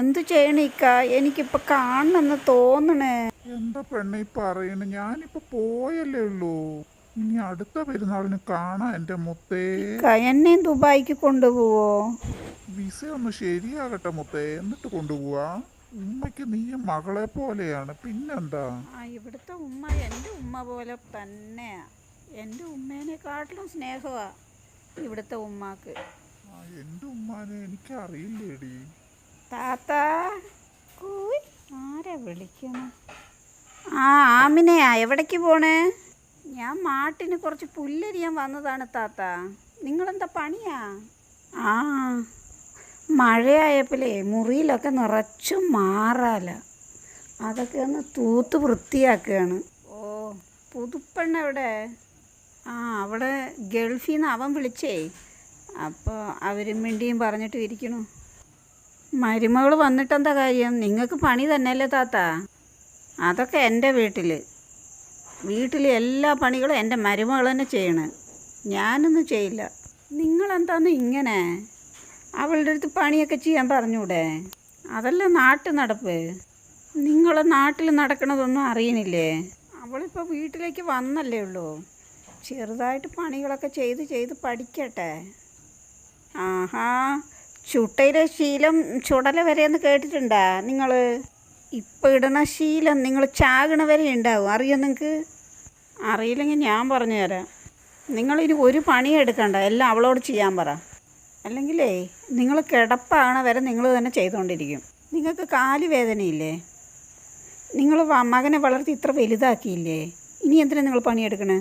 എന്തു ചെയ്യണിക്ക എനിക്കിപ്പോ കാണണമെന്ന് തോന്നണേ. എന്താ പെണ്ണി ഈ പറയണ? ഞാനിപ്പോ പോയല്ലേ ഉള്ളൂ. ഇനി അടുത്ത പെരുന്നാളിന് കാണാ എന്റെ മുത്തേ. എന്നെ ദുബായിക്ക് കൊണ്ടുപോവോ? വിസ ഒന്ന് ശരിയാകട്ടെ മുത്തേ. എന്നിട്ട് കൊണ്ടുപോവാ. ഉമ്മയ്ക്ക് നീ മകളെ പോലെയാണ്. പിന്നെന്താ? ഇവിടുത്തെ ഉമ്മ എന്റെ ഉമ്മ പോലെ തന്നെയാ. എന്റെ ഉമ്മേനെക്കാട്ടിലും സ്നേഹമാ ഇവിടുത്തെ ഉമ്മാക്ക്. എന്റെ ഉമ്മാനെ എനിക്ക് അറിയില്ലേടി താത്ത. കൂയ് ആരാ വിളിക്കണം? ആ ആമിനയാ എവിടേക്ക് പോണേ? ഞാൻ മാട്ടിന് കുറച്ച് പുല്ലരിയാൻ വന്നതാണ് താത്ത. നിങ്ങളെന്താ പണിയാ? ആ മഴയായപ്പോഴേ മുറിയിലൊക്കെ നിറച്ചും മാറാല. അതൊക്കെ ഒന്ന് തൂത്ത് വൃത്തിയാക്കുകയാണ് ഓ പുതുപ്പെണ്ണ എവിടെ? ആ അവിടെ ഗൾഫിൽ നിന്ന് അവൻ വിളിച്ചേ. അപ്പോൾ അവരും വേണ്ടിയും പറഞ്ഞിട്ട് ഇരിക്കണു. മരുമകൾ വന്നിട്ടെന്താ കാര്യം? നിങ്ങൾക്ക് പണി തന്നെയല്ലേ താത്ത? അതൊക്കെ എന്റെ വീട്ടിൽ വീട്ടിൽ എല്ലാ പണികളും എന്റെ മരുമകൾ തന്നെ ചെയ്യണേ. ഞാനൊന്നും ചെയ്യില്ല. നിങ്ങളെന്താന്ന് ഇങ്ങനെ? അവളുടെ അടുത്ത് പണിയൊക്കെ ചെയ്യാൻ പറഞ്ഞൂടെ? അതല്ല നാട്ടു നടപ്പ്. നിങ്ങൾ നാട്ടിൽ നടക്കണതൊന്നും അറിയണില്ലേ? അവളിപ്പോൾ വീട്ടിലേക്ക് വന്നല്ലേ ഉള്ളൂ. ചെറുതായിട്ട് പണികളൊക്കെ ചെയ്ത് ചെയ്ത് പഠിക്കട്ടെ. ആഹാ. ചുട്ടയിലെ ശീലം ചുടല വരെയെന്ന് കേട്ടിട്ടുണ്ടാ നിങ്ങൾ ഇപ്പം ഇടണ ശീലം നിങ്ങൾ ചാകണ വരെ ഉണ്ടാവും. അറിയോ നിങ്ങൾക്ക് അറിയില്ലെങ്കിൽ ഞാൻ പറഞ്ഞു തരാം. നിങ്ങളിനി ഒരു പണി എടുക്കണ്ട. എല്ലാം അവളോട് ചെയ്യാൻ പറ. അല്ലെങ്കിലേ നിങ്ങൾ കിടപ്പാകണ വരെ നിങ്ങൾ തന്നെ ചെയ്തുകൊണ്ടിരിക്കും നിങ്ങൾക്ക് കാൽ വേദനയില്ലേ? നിങ്ങൾ മകനെ വളർത്തി ഇത്ര വലുതാക്കിയില്ലേ? ഇനി എന്തിനാണ് നിങ്ങൾ പണിയെടുക്കണേ?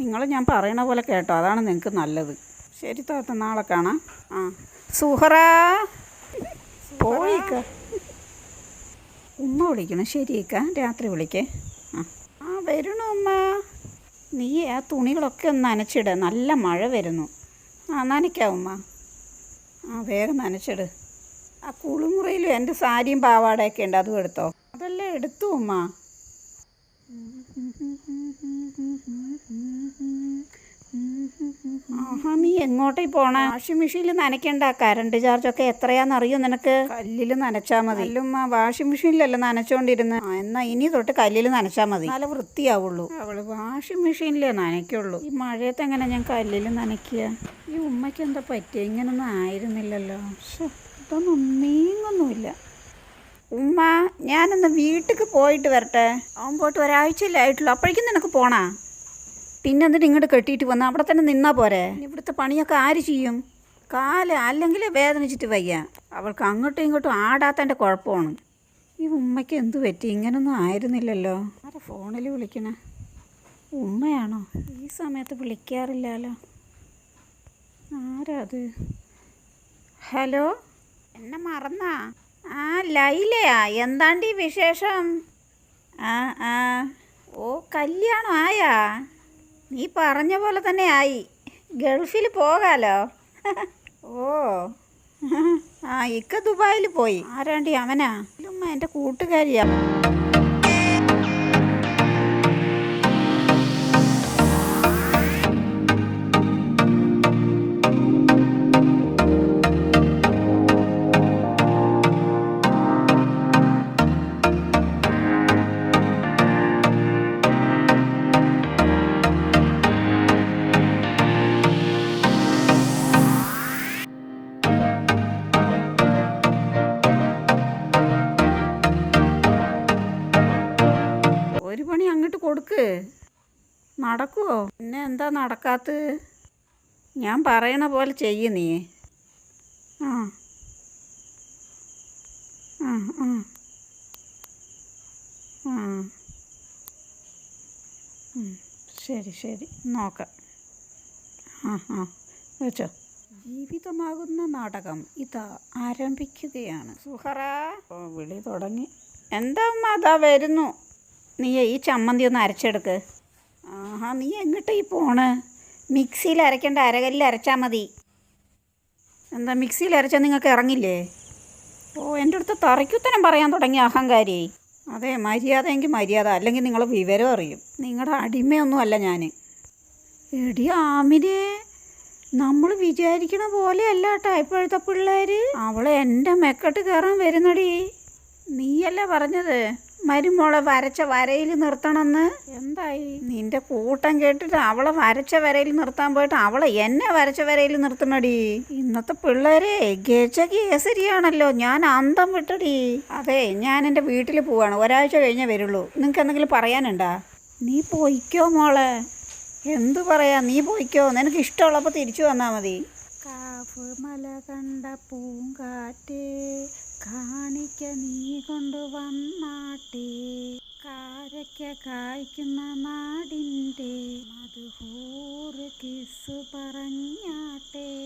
നിങ്ങൾ ഞാൻ പറയണ പോലെ കേട്ടോ. അതാണ് നിങ്ങൾക്ക് നല്ലത്. ശരി താത്ത നാളെ കാണാം. ആ. സുഹറ. പോയിക്ക. ഉമ്മ വിളിക്കണം? ശരിയേക്ക. രാത്രി വിളിക്കേ. ആ. വരണു ഉമ്മ? നീ ആ തുണികളൊക്കെ ഒന്ന് നനച്ചിട. നല്ല മഴ വരുന്നു. ആ നനയ്ക്കാം ഉമ്മ. ആ വേഗം നനച്ചിട്. ആ കുളിമുറിയിലും എന്റെ സാരിയും പാവാടയൊക്കെ ഉണ്ട്. അതും എടുത്തോ. അതെല്ലാം എടുത്തു ഉമ്മ. ആഹാ നീ എങ്ങോട്ടേ പോണേ? വാഷിംഗ് മെഷീനിൽ നനയ്ക്കണ്ട കറണ്ട് ചാർജൊക്കെ എത്രയാന്ന് അറിയോ നിനക്ക്? കല്ലിൽ നനച്ചാ മതി. വാഷിംഗ് മെഷീനിലല്ല നനച്ചോണ്ടിരുന്ന്? എന്നാ ഇനി തൊട്ട് കല്ലിൽ നനച്ചാ മതി. നല്ല വൃത്തിയാവുള്ളൂ. അവൾ വാഷിംഗ് മെഷീനിലേ നനയ്ക്കുള്ളൂ. ഈ മഴയത്ത് എങ്ങനെ ഞാൻ കല്ലിൽ നനയ്ക്കുക ഈ ഉമ്മയ്ക്ക് എന്താ പറ്റിയ? ഇങ്ങനൊന്നും ആയിരുന്നില്ലല്ലോ. ഇതൊന്നും നീങ്ങൊന്നുമില്ല. ഉമ്മ ഞാനൊന്ന് വീട്ടിക്ക് പോയിട്ട് വരട്ടെ. അവൻ പോയിട്ട് ഒരാഴ്ചയിലായിട്ടുള്ളൂ അപ്പോഴേക്കും നിനക്ക് പോണാ? പിന്നെ എന്നിട്ട് ഇങ്ങോട്ട് കെട്ടിയിട്ട് വന്നാൽ അവിടെ തന്നെ നിന്നാൽ പോരെ? ഇവിടുത്തെ പണിയൊക്കെ ആര് ചെയ്യും? കാൽ അല്ലെങ്കിൽ വേദനിച്ചിട്ട് വയ്യ. അവൾക്ക് അങ്ങോട്ടും ഇങ്ങോട്ടും ആടാത്തതിന്റെ കുഴപ്പമാണ്. ഈ ഉമ്മയ്ക്ക് എന്ത് പറ്റി? ഇങ്ങനൊന്നും ആയിരുന്നില്ലല്ലോ. ആരെ ഫോണിൽ വിളിക്കണേ? ഉമ്മയാണോ? ഈ സമയത്ത് വിളിക്കാറില്ലല്ലോ ആരാ അത്? ഹലോ? എന്നെ മറന്നാ? ആ ലൈലയാ. എന്താണ്ട് ഈ വിശേഷം? ആ ആ. ഓ കല്യാണം ആയാ നീ പറഞ്ഞ പോലെ തന്നെ ആയി. ഗൾഫിൽ പോകാലോ? ഓ. ആ ഇക്ക ദുബായിൽ പോയി. ആരാണ്ടി അവനാ? എന്റെ കൂട്ടുകാരിയാ. അങ്ങോട്ട് നടക്കുമോ പിന്നെ എന്താ നടക്കാത്ത? ഞാൻ പറയണ പോലെ ചെയ്യ നീ. ആ. ആ ആ. ആ. ഉം, ശരി ശരി. നോക്കാം. ആ ആ. വെച്ചോ. ജീവിതമാകുന്ന നാടകം ഇതാ ആരംഭിക്കുകയാണ്. സുഹറ. വിളി തുടങ്ങി. എന്താ അമ്മ അതാ വരുന്നു. നീ ഈ ചമ്മന്തി ഒന്ന് അരച്ചെടുക്ക്. ആഹാ നീ എങ്ങോട്ടാ ഈ പോണ്? മിക്സിയിൽ അരയ്ക്കേണ്ട അരകല്ലിൽ അരച്ചാൽ മതി. എന്താ മിക്സിയിൽ അരച്ചാൽ നിങ്ങൾക്ക് ഇറങ്ങില്ലേ? ഓ എന്റെ അടുത്ത് തറയ്ക്കുത്തരം പറയാൻ തുടങ്ങി അഹങ്കാരി. അതെ മര്യാദ എങ്കിൽ മര്യാദ അല്ലെങ്കിൽ നിങ്ങൾ വിവരം അറിയും. നിങ്ങളുടെ അടിമയൊന്നും അല്ല ഞാൻ എടി ആമിനെ നമ്മൾ വിചാരിക്കണ പോലെ അല്ല കേട്ടോ ഇപ്പോഴത്തെ പിള്ളേർ അവളെ എന്റെ മെക്കട്ട് കയറാൻ വരുന്നടി. നീയല്ലേ പറഞ്ഞത്? മരുമോളെ വരച്ച വരയിൽ നിർത്തണമെന്ന്? എന്തായി? നിന്റെ കൂട്ടം കേട്ടിട്ട് അവളെ വരച്ച വരയിൽ നിർത്താൻ പോയിട്ട് അവളെ എന്നെ വരച്ച വരയിൽ നിർത്തണടി. ഇന്നത്തെ പിള്ളേരെ ഗജ കേസരിയാണല്ലോ. ഞാൻ അന്തം വിട്ടടി. അതെ ഞാൻ എന്റെ വീട്ടിൽ പോവാണ്. ഒരാഴ്ച കഴിഞ്ഞേ വരുള്ളൂ. നിങ്ങൾക്ക് എന്തെങ്കിലും പറയാനുണ്ടാ? നീ പോയിക്കോ മോളെ. എന്തു പറയാ? നീ പോയിക്കോ. നിനക്ക് ഇഷ്ടമുള്ളപ്പോൾ തിരിച്ചു വന്നാൽ മതി. കാഫ് മല കണ്ട പൂങ്കാറ്റേ കാണിക്ക നീ കൊണ്ടുവന്നാട്ടെ. കാരക്ക കായ്ക്കുന്ന നാടിന്റെ മധുഹൂറ് കിസ് പറഞ്ഞാട്ടെ.